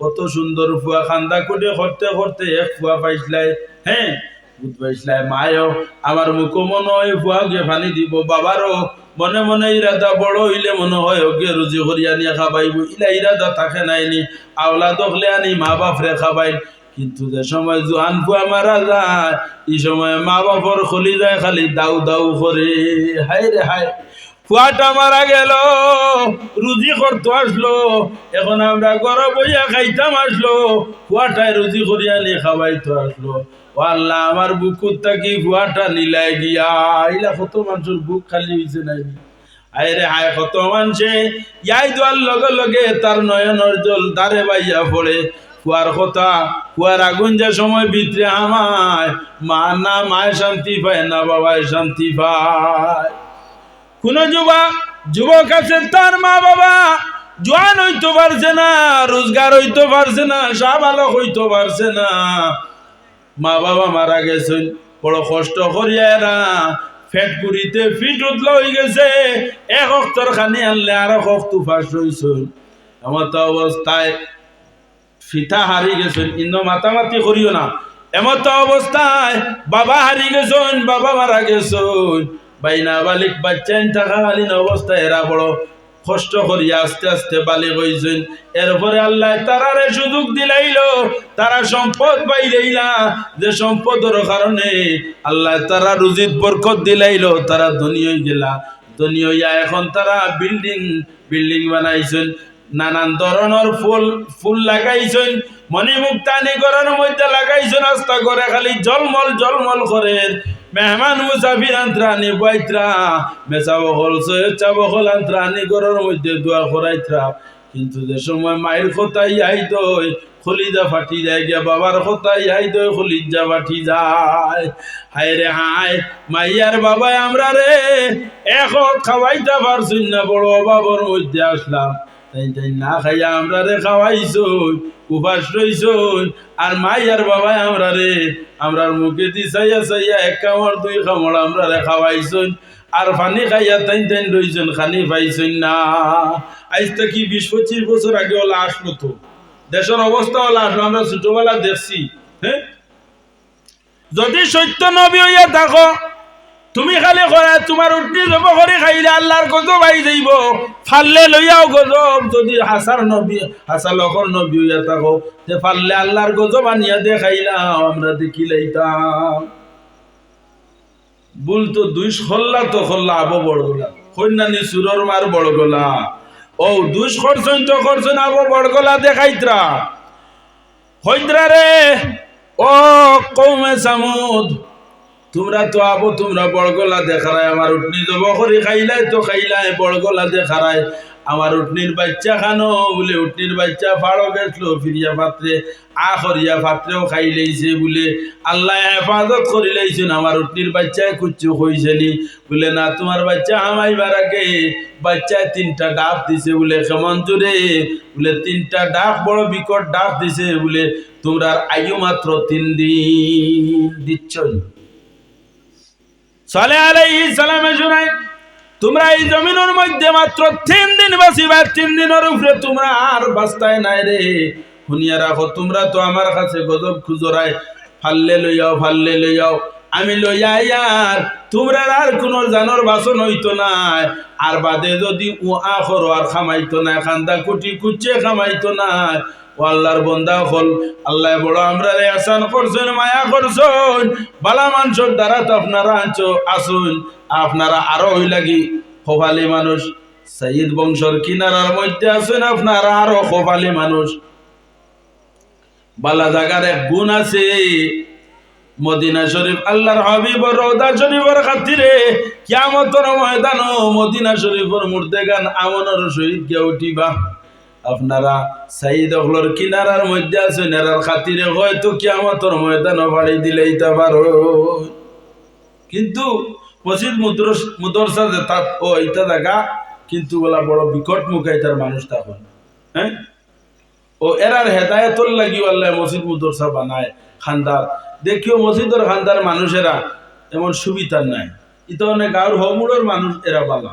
কত সুন্দর ফুয়া খান্দা কুটে করতে করতে এক ফুয়া পাইছিলাই হ্যাঁ বুধ পাইছিলাই মায়ও আমার মুখো মনে হয় ফুয়া গিয়ে পানি দিব বাবারও মনে মনে ইরাদা বড় হইলে মনে হয় ওকে রুজি করিয়া নিয়ে খাবাইব। ইলা ইরাদা থাকে নাইনি আওলা দখলে আনি মা বাপরে খাবাই কিন্তু যে সময় জোয়ান ফুয়া মারা যায়, এই সময় মা বাপর খলি যায় খালি দাউ দাউ করে। হায় রে হায়। ফুয়াটা মারা গেল, রুজি করতে আসলো। এখন আমরা ঘরে বইয়া খাইতাম আসলো, ফুয়াটায় রুজি করিয়া নিয়ে খাওয়াইতে আসলো। আল্লাহ, আমার বুকুর থাকি ফুয়াটা নিলাই গিয়া? ইলা কত মানুষের বুক খালি হয়েছে নাই। আরে হায়, কত মানুষে। ইয়াই দোয়ার লগে লগে তার নয়নের জল দারে বাইয়া পড়ে। কুয়ার কথা কুয়ার আগুন যে সময় ভিতরে আমায় মা না মায় শান্তি পায় না বাবায় শান্তি পায়। কোন যুবক যুবক আছে, তার মা বাবা। জোয়ান হইতে পারছে না, রোজগার হইতে পারছে না, সাবালক হইতে পারছে না। মা বাবা মারা গেছেন, বড় কষ্ট করিয়া এরা ফেট পুরিতে ফিট উঠল হয়ে গেছে। এক অক্তর খানি আনলে আর এক অক্ত ফাঁস রইছেন আমার তো অবস্থায় ফিতা হারি গেছেন ইন্দ মাতামাতি করিও না। এমত অবস্থায় বাবা হারি গেছেন, বাবা মারা গেছেন। বাইনা বালিক টাকা থাকাকালীন অবস্থায় এরা বড় কষ্ট করিয়া আস্তে আস্তে বালি হইছেন। এরপরে আল্লাহ তারারে সুযোগ দিলাইল, তারা সম্পদ পাইলেইলা। যে সম্পদের কারণে আল্লাহ তারা রুজিত বরকত দিলাইল, তারা ধনী হয়ে গেলা। ধনী হইয়া এখন তারা বিল্ডিং বিল্ডিং বানাইছেন। নানান ধরনের ফুল ফুল লাগাইছেন মনি মুক্তানি ঘরের মধ্যে লাগাইছেন, রাস্তা করে খালি জলমল জলমল করে। মেহমান মুসাফির আন্ত্রানি বাইত্রা মেসা বহল সৈয়দা বহল আন্ত্রানি ঘরের মধ্যে দোয়া করাইত্রা। কিন্তু যে সময় মায়ের কথাই আই দই খলিজা ফাটি যায় গিয়া, বাবার আই দই খলিজা ফাটি যায়। হায় রে হায়, মাইয়ার বাবা আমরা রে এখন খাওয়াইতে পারছুন না, বড় অভাবর মধ্যে আসলাম। না খাইয়া উপাস আর মাই আর আমরা রে আমরার চাইয়া চাইয়া এক আর পানি খাইয়া তাইন তাইন খানি না। কি বিশ পঁচিশ দেশের অবস্থা আমরা ছোটবেলা দেখছি হ্যাঁ? যদি সত্য নবী হইয়া থাকো তুমি খালি করা তোমার উঠনি জব করে খাইলে আল্লাহর গজব আই যাইব। ফাললে লইয়াও গজব, যদি হাসার নবী হাসা লখর নবী হইয়া থাকো তে ফাললে আল্লাহর গজব আনিয়া দে খাইলাম আমরা দেখি লাইতাম বুল তো দুই খল্লা তো খল্লা আবো বড় গোলা। কন্যানি সুরর মার বড় গোলা। ও দুষ করছেন তো করছেন আবো বড় গোলা দেখাইত্রা। হইত্রা রে, ও কৌমে সামুদ তোমরা তো আবো, তোমরা বড়গোলা দেখারাই আমার উঠনি জব করে খাইলাই, তো খাইলাই বড়গোলা দেখারাই আমার উঠনির বাচ্চা খানো, বলে উঠনির বাচ্চা ফাড়ো গেছলো, ফিরিয়া পাত্রে আ পাত্রেও খাই লইছে বলে। আল্লাহ হেফাজত করি লইছেন, আমার উঠনির বাচ্চায় কুচ্ছু হইছেনি বলে, না, তোমার বাচ্চা হামাইবার আগে বাচ্চায় তিনটা ডাক দিছে বলে, কেমন জোরে? বলে, তিনটা ডাক, বড় বিকট ডাক দিছে বলে তোমরা আয়ু মাত্র তিন দিন দিচ্ছই সালে আলাইহি সালামে শুনাই তোমরা এই জমিনের মধ্যে মাত্র তিন দিন বাঁচিবা, তিন দিনের উপরে তোমরা আর বাস্তায় নাই রে। শুনিয়া রাখো, তোমরা তো আমার কাছে গজব খুজরাই ফাললে লইয়াও ফাললে লইয়াও। আমি লইয়া ইয়ার তোমরা আর কোন জানোর বাসন হইতো নাই। আর বাদে যদি ও আখর আর খামাইতো না খান্দা কুটি কুচে খামাইতো না ও আল্লাহর বন্দা হল। আল্লাহ বড় আমরা রে আসান করছেন, মায়া করছেন। বালা মানুষের দ্বারা তো আপনারা আনছো আসুন। আপনারা আরও হই লাগি খোফালি মানুষ। সাইদ বংশর কিনারার মধ্যে আছেন আপনারা আরও খোফালি মানুষ। বালা জাগার এক গুণ আছে। মদিনা শরীফ আল্লাহর হাবিব রওদা শরীফের খাতিরে কিয়ামতের ময়দান মদিনা শরীফের মুর্দে গান আমনের সহিত গিয়ে উঠিবা। আপনারা সাইদ অগলর কিনারার মধ্যে আছেন এরার খাতিরে হয়তো কিয়ামতের ময়দান বাড়ি পারো। কিন্তু মসজিদ মুদ্রস যে ও ইটা কিন্তু বলা বড় বিকট মুখাই তার মানুষ তখন হ্যাঁ? ও এরার হেদায়তর লাগি আল্লাহ মসজিদ মুদরসা বানায়, খান্দার। দেখিও মসজিদের খান্দার মানুষেরা এমন সুবিধার নাই। ইতো অনেক গাঁর হমুড়োর মানুষ এরা বালা।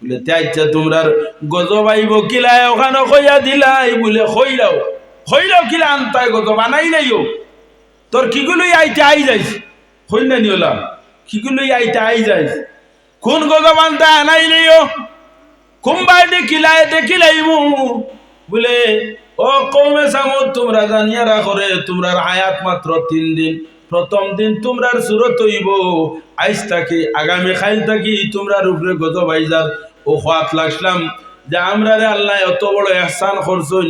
বলে তাইছা তোমরা গজব আইব কিলাই ওখানে কইয়া দিলাই বলে খইলাও খইলাও কিলা আনতাই, গজব আনাই নাইও। তোর কিগুলো আইতে আই যাইস? হই না নিওলা কিগুলো আইতে আই যাইস। কোন গজব আনতে আনাই নাই নাইও কুম্বাই দেখিলাই দেখিলাইমু বলে, ও কমে সামত তোমরা জানিয়া রাখো রে তোমরা আয়াত মাত্র তিন দিন। প্রথম দিন তোমরার সুরত হইব। আইস থাকি, আগামী খাইল থাকি, তোমরার উপরে গজব আইজার। ও হাত লাগলাম যে আমরা রে আল্লাহ এত বড় এহসান করছুন।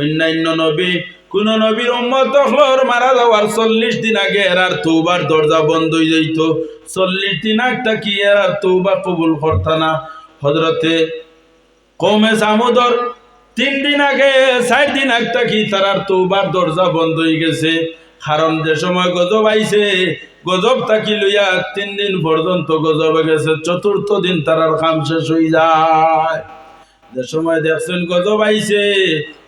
অন্যান্য নবী, কোন নবীর উম্মত হলর মারা যাওয়ার চল্লিশ দিন আগে এরার তৌবার দরজা বন্ধ হয়ে যাইত। চল্লিশ দিন আগটা কি এরার তৌবা কবুল করতা না? হজরতে কৌমে সামুদর তিন দিন আগে, চার দিন আগটা কি তারার তৌবার দরজা বন্ধ হয়ে গেছে। কারণ যে সময় গজব আইছে, গজব থাকি লইয়া তিন দিন পর্যন্ত গজব গেছে, চতুর্থ দিন তারার কাম শেষ হয়ে যায়। যে সময় দেখছেন গজব আইছে,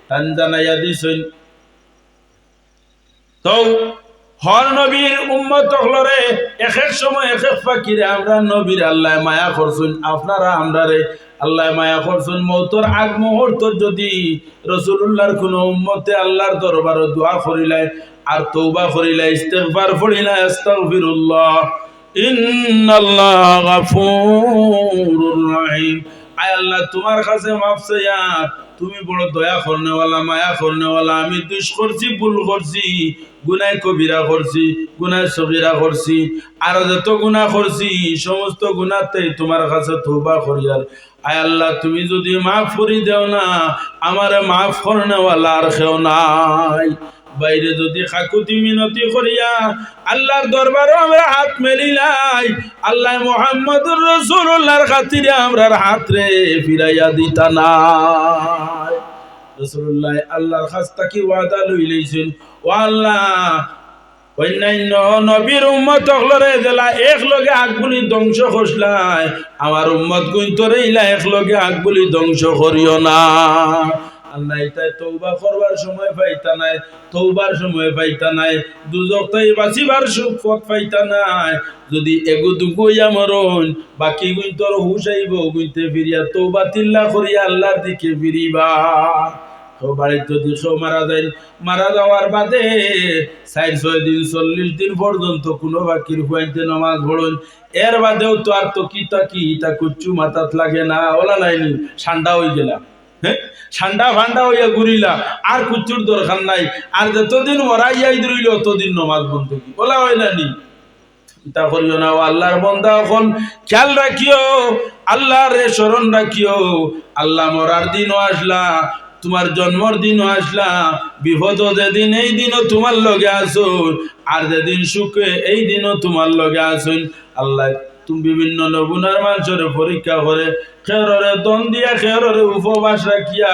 টান জানাইয়া দিছেন। তো হর নবীর উম্মত হলরে এক এক সময় এক এক ফাকিরে আমরা নবীর আল্লাহ মায়া করছুন, আপনারা আমরা রে আল্লাহ মায়া করছুন। মৌতর আগ মুহূর্ত যদি রসুল্লাহর কোন উম্মতে আল্লাহর দরবার দোয়া করিলাই আর তৌবা করিলাই ইস্তেগফার করিলাই আস্তাগফিরুল্লাহ, ইন্নাল্লাহ গাফুরুর রহিম। আয় আল্লাহ, তোমার কাছে মাফ চাইয়া তুমি বড় দয়া করনেওয়ালা, মায়া করনেওয়ালা, আমি দুষ করছি, ভুল করছি, গুনায় কবিরা করছি, গুনায় সবিরা করছি, আর যত গুণা করছি, সমস্ত গুণাতে তোমার কাছে তোবা করিয়ার আয় আল্লাহ, তুমি যদি মাফ করি দেও না, আমার মাফ করনেওয়ালা আর কেউ নাই। বাইরে যদি খাকুতি মিনতি করিয়া আল্লাহর দরবারও আমরা হাত মেলিলাই, আল্লাহ মোহাম্মদুর রসুল্লাহর খাতিরে আমরার হাত রে ফিরাইয়া দিতা আগগুলি ধ্বংস আমার উম্মত গুইন্তরে ইলা এক লগে আগগুলি ধ্বংস করিও না। তৌবা সময় পাইতা নাই সময় পাইতা নাই। দুজক সুখ পাইতা নাই। যদি এগু দুগুইয়া মরণ বাকি গুণ তোর হুশ আইব গুইতে ফিরিয়া তিল্লা করিয়া আল্লাহর দিকে ফিরিবা। তো যায় বাদে ছয় দিন, চল্লিশ দিন পর্যন্ত কোনো বাকির হুয়াইতে নমাজ পড়ুন। এর বাদেও তো আর তো কি তা কি তা কুচ্ছু মাথাত লাগে না, ওলা নাইনি ঠান্ডা হয়ে গেলাম। ঠান্ডা ফান্ডা হইয়া আর কুচ্ছুর দরকার নাই। আর যতদিন মরাইয়াই ধরিল ততদিন নমাজ বন্ধ কি বলা হয় না নি? করিও না, ও আল্লাহর এখন। খেয়াল রাখিও, আল্লাহর রে স্মরণ রাখিও। আল্লাহ মরার দিনও আসলা, তোমার জন্মর দিনও আসলা। বিপদ যেদিন, এই দিনও তোমার লগে আসুন। আর যেদিন সুখে, এই দিনও তোমার লগে আসুন। আল্লাহ তুমি বিভিন্ন নমুনার মানুষের পরীক্ষা করে খেররে দন দিয়া খেররে উপবাস রাখিয়া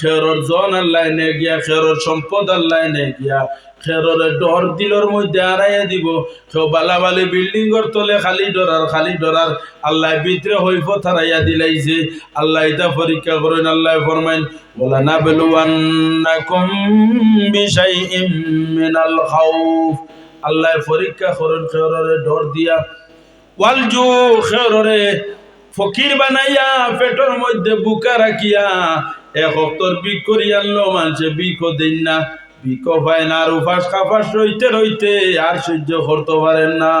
খেরর জন আল্লাহ গিয়া, খেরর সম্পদ আল্লাহ নে গিয়া খেররে ডর দিলর মধ্যে আড়াইয়া দিব। কেউ বালাবালি বিল্ডিং এর তলে, খালি ডরার খালি ডরার আল্লাহ ভিতরে হই ফথারাইয়া দিলাইছে। আল্লাহ এটা পরীক্ষা করেন, আল্লাহ ফরমাইন বলা না বেলুয়ান্নাকুম বিশাইইম মিনাল খাউফ। আল্লাহ পরীক্ষা করেন, খেররে ডর দিয়া ওয়ালজু খেররে, ফকির বানাইয়া পেটর মধ্যে বুকা রাখিয়া এক অক্তর বিক করি আনলো মানুষে বিকও দিন না বিকো পায় না, আর উপাস কাপাস রইতে রইতে আর সহ্য করতে পারেন না।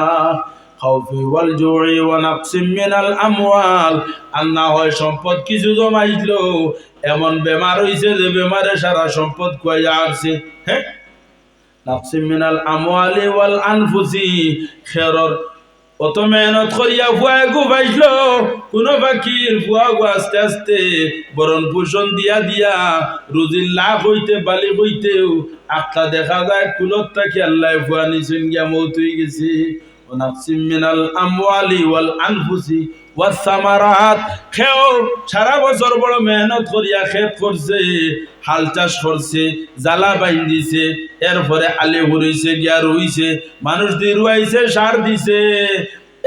খাউফি ওয়াল জুই ওয়া নাকসিম মিনাল আমওয়াল, আর না হয় সম্পদ কিছু জমাইলো, এমন বেমার হইছে যে বেমারে সারা সম্পদ কয়ে আসছে হ্যাঁ নাকসিম মিনাল আমওয়ালি ওয়াল আনফুসি, খেরর অত মেহনত করিয়া ফুয়া গু পাইছিল কোনো পাখির ফুয়া গু আস্তে আস্তে বরণ পোষণ দিয়া দিয়া রুজির লাভ হইতে বালি হইতেও আখটা দেখা যায় কুলত থাকি আল্লাহ ফুয়া নিছেন গিয়া মৌত হয়ে গেছে ونقسم من الأموال والأنفس ওয়াসামারাত খেও, সারা বছর বড় মেহনত করিয়া খেত করছে, হাল চাষ করছে, জ্বালা বাইন দিছে এরপরে আলে হরিছে গিয়া রইছে, মানুষ দিয়ে রুয়াইছে, সার দিছে,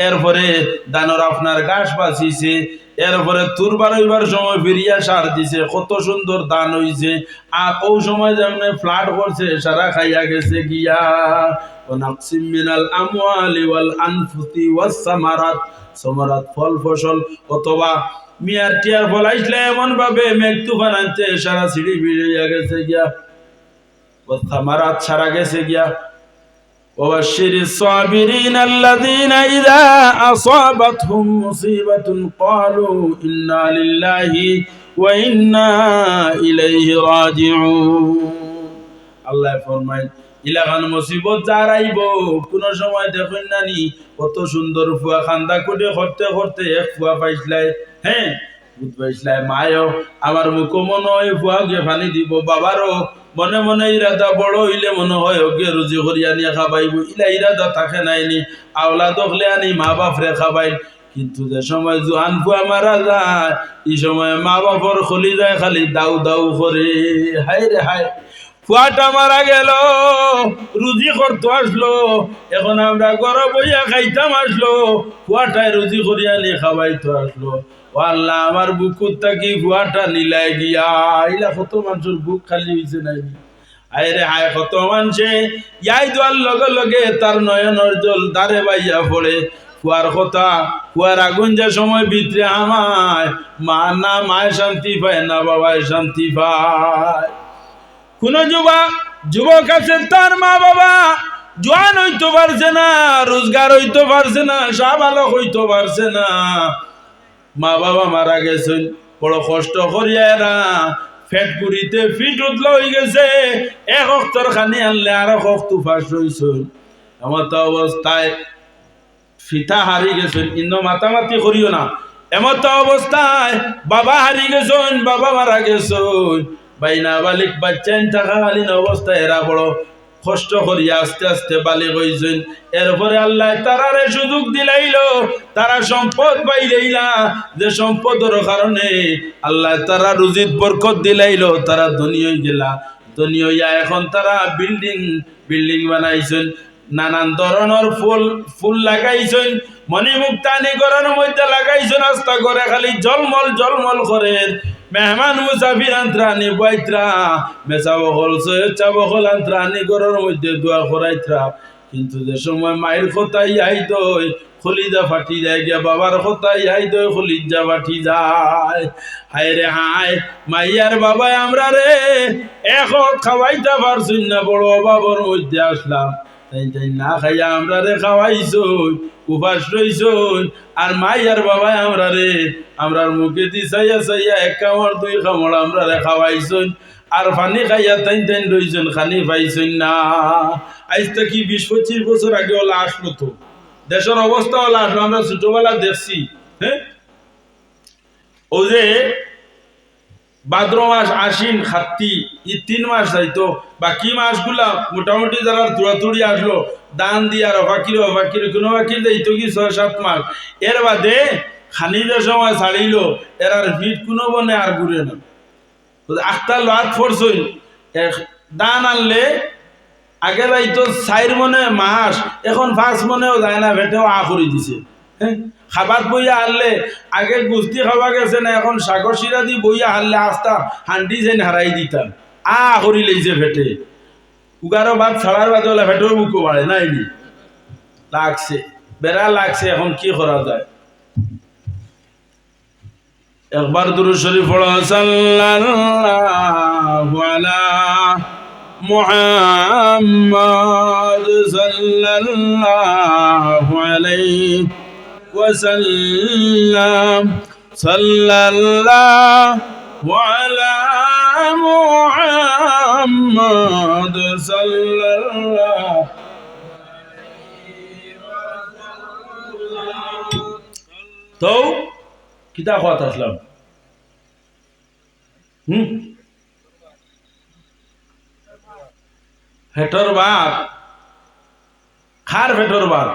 এরপরে দানর আপনার গাছ বাঁচিছে, এরপরে তুর বারোইবার সময় ফিরিয়া সার দিছে, কত সুন্দর দান হইছে, আর ও সময় যেমন ফ্লাট করছে, সারা খাইয়া গেছে গিয়া। ونقسم من الأموال والأنفس والثمرات সমারাত ফল ফসল অথবা মিয়ার টিয়ার ফল আসলে এমন ভাবে মেঘ তুফান আনতে সারা সিঁড়ি বিড়িয়া গেছে গিয়া ও সামারাত সারা গেছে গিয়া وبشر الصابرين الذين إذا أصابتهم مصيبة قالوا إنا لله وإنا إليه راجعون الله فرمائے ইলাকান মুসিবত যারাইব কোন সময় দেখুন নানি, কত সুন্দর ফুয়া খান্দা কুটে করতে করতে এক ফুয়া পাইছিলাই। হ্যাঁ বুধ পাইছিলাই মায়ও। আমার মুখ মনে হয় ফুয়া গে ফানি দিব বাবারও। মনে মনে ইরাদা বড় হইলে মনে হয় ওকে রুজি করিয়া নিয়ে খাবাইব। ইলা ইরাদা থাকে নাইনি আওলা দখলে আনি মা বাপ রে খাবাই। কিন্তু যে সময় জোয়ান ফুয়া মারা যায়, এই সময় মা বাপর খলি যায়, খালি দাউ দাউ করে হায় রে হায়। ফুয়াটা মারা গেল, রুজি করতে আসলো। এখন আমরা ঘরে বইয়া খাইতাম আসলো, ফুয়াটায় রুজি করিয়া নিয়ে খাওয়াইতে আসলো। আল্লাহ আমার বুকুর থাকি ফুয়াটা নিলাই গিয়া ইলা কত মানুষের বুক খালি হয়েছে নাই। আরে হায়, কত মানুষে। ইয়াই দোয়ার লগে লগে তার নয়নের জল দারে বাইয়া পড়ে। ফুয়ার কথা, ফুয়ার আগুন যে সময় ভিতরে আমায় মা না মায় শান্তি পায় না বাবায় শান্তি পায়। কোন যুবক যুবক আছে তার মা বাবা। জোয়ান হইতে পারছে না, রোজগার হইতে পারছে না, সাবালক হইতে পারছে না। মা বাবা মারা গেছেন, বড় কষ্ট করিয়া এরা ফেট পুরিতে ফিট উঠল হয়ে গেছে। এক অক্তর খানি আনলে আর অক্ত ফাঁস রয়েছেন আমার তো অবস্থায় ফিতা হারি গেছেন ইন্দ মাতামাতি করিও না। এমত অবস্থায় বাবা হারি গেছেন, বাবা মারা গেছেন। বাইনা বালিক বাচ্চাইন থাকাকালীন অবস্থায় এরা বড় কষ্ট করিয়া আস্তে আস্তে বালিক হইছেন। এরপরে আল্লাহ তারারে সুযোগ দিলাইল, তারা সম্পদ পাইলেইলা যে সম্পদের কারণে আল্লাহ তারা রুজিত বরকত দিলাইল, তারা ধনী হয়ে গেলা। ধনী হইয়া এখন তারা বিল্ডিং বিল্ডিং বানাইছেন। নানান ধরনের ফুল ফুল লাগাইছেন, মণিমুক্তানি করার মধ্যে লাগাইছেন, রাস্তা করে খালি জলমল জলমল করে। মেহমান মুসাফির আন্ত্রানি বৈত্রা মেসা বহল সৈয়দা বহল আন্ত্রানি করার মধ্যে দোয়া করাইত্রা কিন্তু যে সময় মায়ের খোতাই আই দই খলিজা ফাটি যায়, গিয়া বাবার খোতাই আই দই খলিজা ফাটি যায়। হায় রে হায়, মাইয়ার বাবাই আমরা রে এক খাওয়াইতে পারছুন না, বড় অভাবর মধ্যে আসলাম। না খাইয়া আমরা রে উপাস আর মাই আর আমরা রে আমরার চাইয়া চাইয়া এক দুই কামড় আমরা রে আর পানি খাইয়া তাইন তাইন না। কি বিশ পঁচিশ বছর দেশের অবস্থা আমরা ছোটবেলা দেখছি হ্যাঁ? ও যে ভাদ্র মাস, আশ্বিন খাত্তি এই তিন মাস যাইতো। বাকি মাসগুলা মোটামুটি যারা তুড়াতুড়ি আসলো, দান দিয়া রফাকির অফাকির কোনো বাকির যাইতো কি ছয়, সাত মাস। এর বাদে খানিদের সময় ছাড়িল, এর আর ভিট কোনো বনে আর ঘুরে না। আখটা লাট ফোরছই দান আনলে, আগে যাইতো চাইর মনে মাস, এখন পাঁচ মনেও যায় না ভেটেও আ করে দিছে। খাবার বইয়া হারলে আগে গুস্তি খাওয়া গেছে না, এখন সাগর শিরা দি বইয়া হারলে আস্তা হান্ডি যেন হারাই দিতাম। আ করি লইছে ফেটে উগারো ভাত ছাড়ার বাদে হলে ফেটেও বুকো বাড়ে না? নাইনি লাগছে বেড়া লাগছে, এখন কি করা যায়? একবার দুরু শরীফ সাল্লাল্লাহু আলা মুহাম্মদ সাল্লাল্লাহু আলাইহি وسلم صلى الله على محمد صلى الله তো কিতা কথা আসলাম হুম ফেটর বাপ খার ফেটর বাপ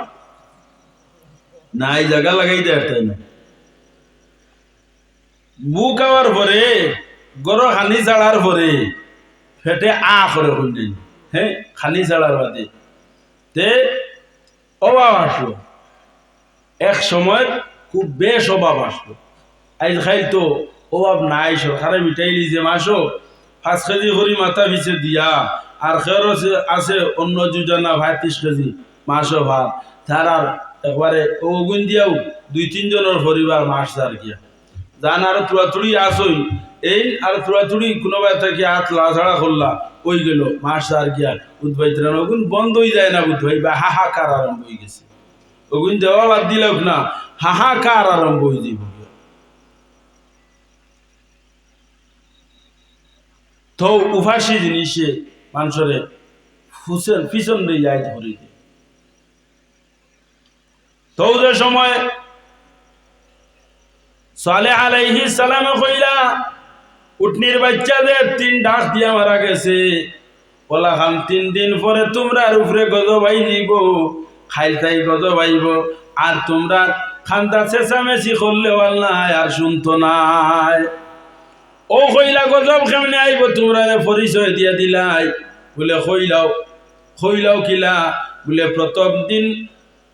না এই জায়গা লাগাই দেয় তাই না। বু খাওয়ার পরে, গরো খানি চাড়ার পরে, ফেটে আ করে শুনলেন হ্যাঁ খানি চাড়ার বাদে। তে, অভাব আসলো। এক সময় খুব বেশ অভাব আসলো। আজ খাই তো অভাব নাই সরকারে মিটাই লিজে মাসো পাঁচ কেজি করে মাথা পিছে দিয়া, আর খের আছে অন্য যোজনা ভাই ত্রিশ কেজি মাসও ভাত। তার আর একবারে ওগুন দিয়াও দুই, তিনজনের পরিবার মাস তার গিয়া জান আর তুড়াতুড়ি আসই এই আর তুড়াতুড়ি কোনোবাই থেকে হাত লাছাড়া করলা ওই গেল মাস আর গিয়া উদ্ভাইত ওগুন বন্ধ হয়ে যায় না উদ্ভাই বা হাহাকার আরম্ভ হয়ে গেছে। ওগুন দেওয়া বাদ দিল না, হাহাকার আরম্ভ হয়ে যাইব। তো উভাসী জিনিসে মানুষরে ফুসেন পিছন দিয়ে যায় ধরে দিয়ে তো যে সময় সালে আলাইহি সালামে কইলা উটনির বাচ্চাদের তিন ডাক দিয়া মারা গেছে। বলা খান তিন দিন পরে তোমরা উপরে গজব আইব খাইল তাই গজব আইব আর তোমরা খান্দা চেঁচামেচি করলে নাই আর শুনতো নাই। ও কইলা, গজব কেমনে আইব? তোমরা পরিচয় দিয়া দিলাই। বলে, কইলাও কইলাও কিলা? বলে, প্রথম দিন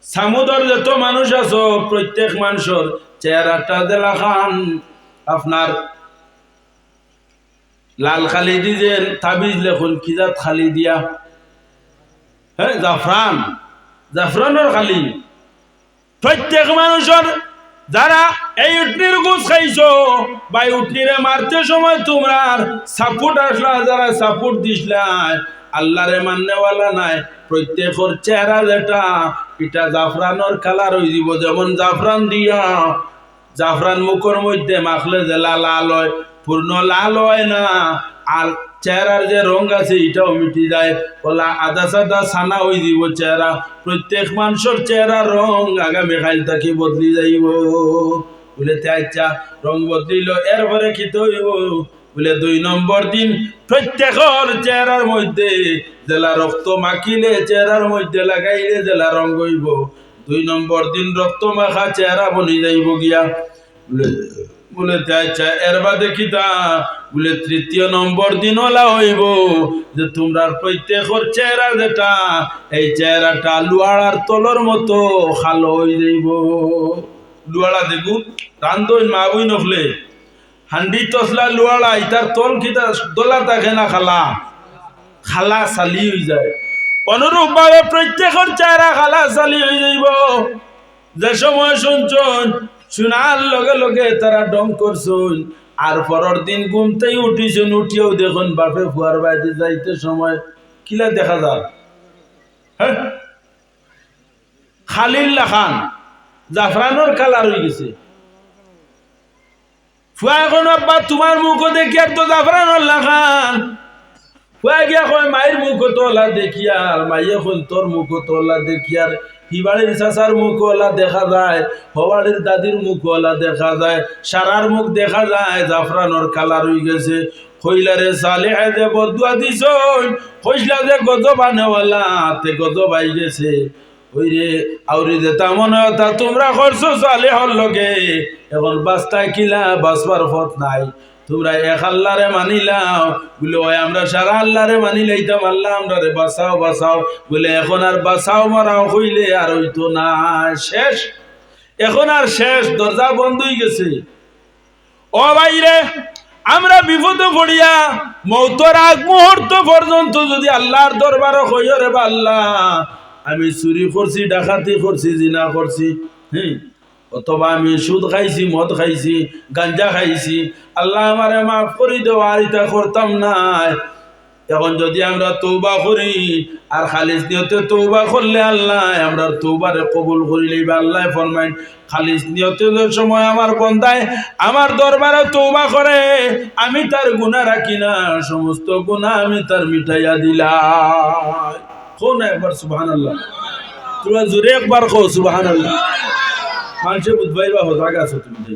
সামুদর যত মানুষ আছো, প্রত্যেক মানুষের চেহারাটা দেলা খান। আপনার লাল খালি দিয়েন তাবিজ লেখুন কিজাত খালি দিয়া? হ্যাঁ জাফরান। জাফরানের খালি। প্রত্যেক মানুষের যারা এই উটনির গুছ খাইছো, বা উটনিরে মারতে সময় তোমরা সাপোর্ট আসলা, যারা সাপোর্ট দিসলা আল্লাহরে মাননেওয়ালা নাই, প্রত্যেকের চেহারা যেটা এটা জাফরানোর কালার হয়ে দিব, যেমন জাফরান দিয়া। জাফরান মুখের মধ্যে মাখলে যে লাল হয়, পূর্ণ লাল হয় না। আর চেহারার যে রং আছে, এটাও মিটি যায়। বলা আদা সাদা সানা হয়ে দিব চেহারা, প্রত্যেক মানুষের চেহারা রং আগামী কাল থাকি বদলি যাইব। বলে আচ্ছা রং বদলিল, এরপরে কি হইব বলে দুই নম্বর দিন প্রত্যেকের চেহারার মধ্যে জেলা রক্ত মাখিলে চেহারার মধ্যে লাগাইলে জেলা রং হইব। দুই নম্বর দিন রক্ত মাখা চেহারা বনি যাইব গিয়া। বলে আচ্ছা এর বাদে কিতা বলে, তৃতীয় নম্বর দিন ওলা হইব যে তোমরা প্রত্যেকের চেহারা যেটা, এই চেহারাটা লুয়াড়ার তলর মতো খালো হয়ে যাইব। লুয়াড়া দেখুন, রান্ধন মা বই নখলে। হান্ডি তসলা লুয়াড়া ইতার তল কিতা দোলা থাকে না খালা। খালা চালি হয়ে যায়। অনুরূপ ভাবে প্রত্যেকের চেহারা খালা চালি হয়ে যাইব যে সময় শুনছন শোনার লগে লগে তারা ডং করছুন আর পরের দিন ঘুমতেই উঠিছুন উঠিয়েও দেখুন বাপে ফুয়ার বাইতে যাইতে সময় কিলা দেখা যায়। হ্যাঁ খালিল্লা খান জাফরানোর কালার হয়ে গেছে। ফুয়া এখন আব্বা, তোমার মুখ দেখি আর তো জাফরানোর লাখান ফুয়া গিয়া কয়, মায়ের মুখ তোলা দেখি আর মাই এখন তোর মুখ তোলা দেখি আর, হিবাড়ির চাচার মুখওয়ালা দেখা যায় হবাড়ির দাদির মুখওয়ালা দেখা যায়, সারার মুখ দেখা যায়, জাফরানোর কালার হয়ে গেছে, কইলারে সালে দে বদুয়া দিছ কইলা যে গজব আনেওয়ালা তে গজব আই গেছে। ওই রে আউরি মনে হতা তোমরা করছ সালে হল লগে। এখন বাস্তায় কিলা বাসবার পথ নাই। তোমরা এক আল্লাহরে মানিলাও বলে, ওই আমরা সারা আল্লাহরে মানি লইতাম, আল্লাহ আমরা রে বাঁচাও বাঁচাও। বলে, এখন আর বাঁচাও, মারাও হইলে আর হইতো না। শেষ। এখন আর শেষ, দরজা বন্ধ হয়ে গেছে। ও বাইরে আমরা বিপদে পড়িয়া মৌতর আগ মুহূর্ত পর্যন্ত যদি আল্লাহর দরবার হইয় রে বা আল্লাহ আমি চুরি করছি, ডাকাতি করছি, জিনা করছি হ্যাঁ অথবা আমি সুদ খাইছি, মদ খাইছি, গাঞ্জা খাইছি, আল্লাহ আমারে মাফ করি দেওয়া এটা করতাম নাই। এখন যদি আমরা তৌবা করি, আর খালিস নিয়তে তৌবা করলে আল্লাহ, আমরা তৌবারে কবুল করিলেই বা আল্লাহ ফরমাইন, খালিস নিয়তে সময় আমার বন্দায় আমার দরবারে তৌবা করে, আমি তার গুণা রাখি না, সমস্ত গুণা আমি তার মিঠাইয়া দিলাই কোন একবার সুবহান আল্লাহ তোমরা জোরে একবার কো সুবহান আল্লাহ মানুষের বুধবাই বা হতাক আছো তুমি